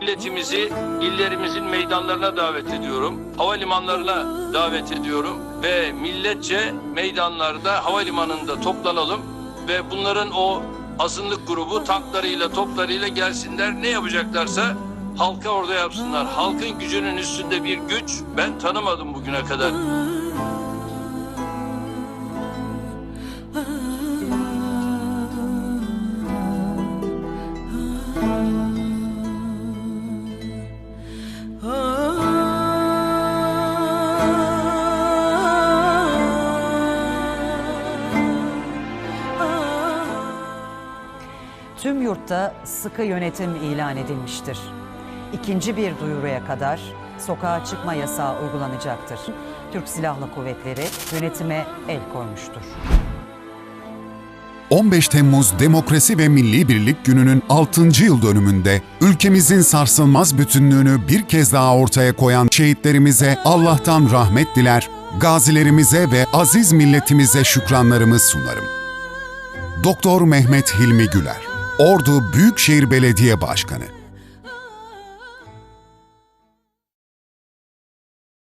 milletimizi illerimizin meydanlarına davet ediyorum. Havalimanlarına davet ediyorum ve milletçe meydanlarda havalimanında toplanalım ve bunların o azınlık grubu tanklarıyla toplarıyla gelsinler ne yapacaklarsa halka orada yapsınlar. Halkın gücünün üstünde bir güç ben tanımadım bugüne kadar. Tüm yurtta sıkı yönetim ilan edilmiştir. İkinci bir duyuruya kadar sokağa çıkma yasağı uygulanacaktır. Türk Silahlı Kuvvetleri yönetime el koymuştur. 15 Temmuz Demokrasi ve Milli Birlik Günü'nün 6. yıl dönümünde ülkemizin sarsılmaz bütünlüğünü bir kez daha ortaya koyan şehitlerimize Allah'tan rahmet diler, gazilerimize ve aziz milletimize şükranlarımı sunarım. Doktor Mehmet Hilmi Güler, Ordu Büyükşehir Belediye Başkanı